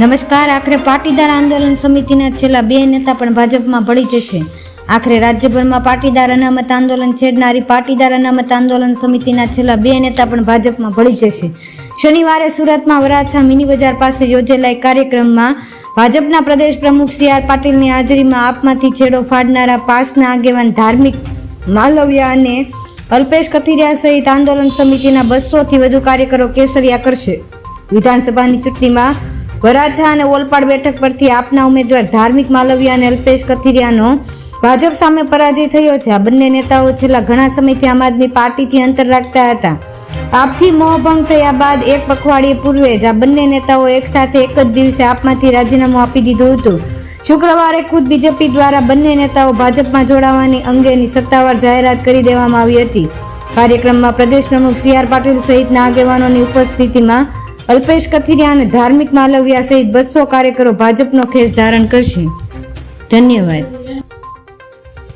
નમસ્કાર, આખરે પાટીદાર આંદોલન સમિતિના છેલ્લા બે નેતા પણ ભાજપમાં ભળી જશે. આખરે રાજ્યભરમાં પાટીદાર અનામત આંદોલન છેડનારી પાટીદાર અનામત આંદોલન સમિતિના છેલ્લા બે નેતા પણ ભાજપમાં ભળી જશે. શનિવારે સુરતમાં વરાછા મિની બજાર પાસે યોજેલા એક કાર્યક્રમમાં ભાજપના પ્રદેશ પ્રમુખ સી આર પાટીલની હાજરીમાં આપમાંથી છેડો ફાડનારા પાસના આગેવાન ધાર્મિક માલવ્યા અને અલ્પેશ કથિરિયા સહિત આંદોલન સમિતિના બસોથી વધુ કાર્યકરો કેસરિયા કરશે. વિધાનસભાની ચૂંટણીમાં વરાછા અને ઓલપાડ બેઠક પરથી આપના ઉમેદવાર ધાર્મિક માલવિયા અને અલ્પેશ કથિરિયાનો ભાજપ સામે પરાજય થયો છે. આ બંને નેતાઓ છેલ્લા ઘણા સમયથી આમ આદમી પાર્ટીથી અંતર રાખતા હતા. આપથી મોહભંગ થયા બાદ એક પખવાડિયે પૂર્વે જ આ બંને નેતાઓ એકસાથે એક જ દિવસે આપમાંથી રાજીનામું આપી દીધું હતું. શુક્રવારે ખુદ બીજેપી દ્વારા બંને નેતાઓ ભાજપમાં જોડાવાની અંગેની સત્તાવાર જાહેરાત કરી દેવામાં આવી હતી. કાર્યક્રમમાં પ્રદેશ પ્રમુખ સી આર પાટીલ સહિતના આગેવાનોની ઉપસ્થિતિમાં અલ્પેશ કથિરિયા અને ધાર્મિક માલવિયા સહિત બસો કાર્યકરો ભાજપનો ખેસ ધારણ કરશે. ધન્યવાદ.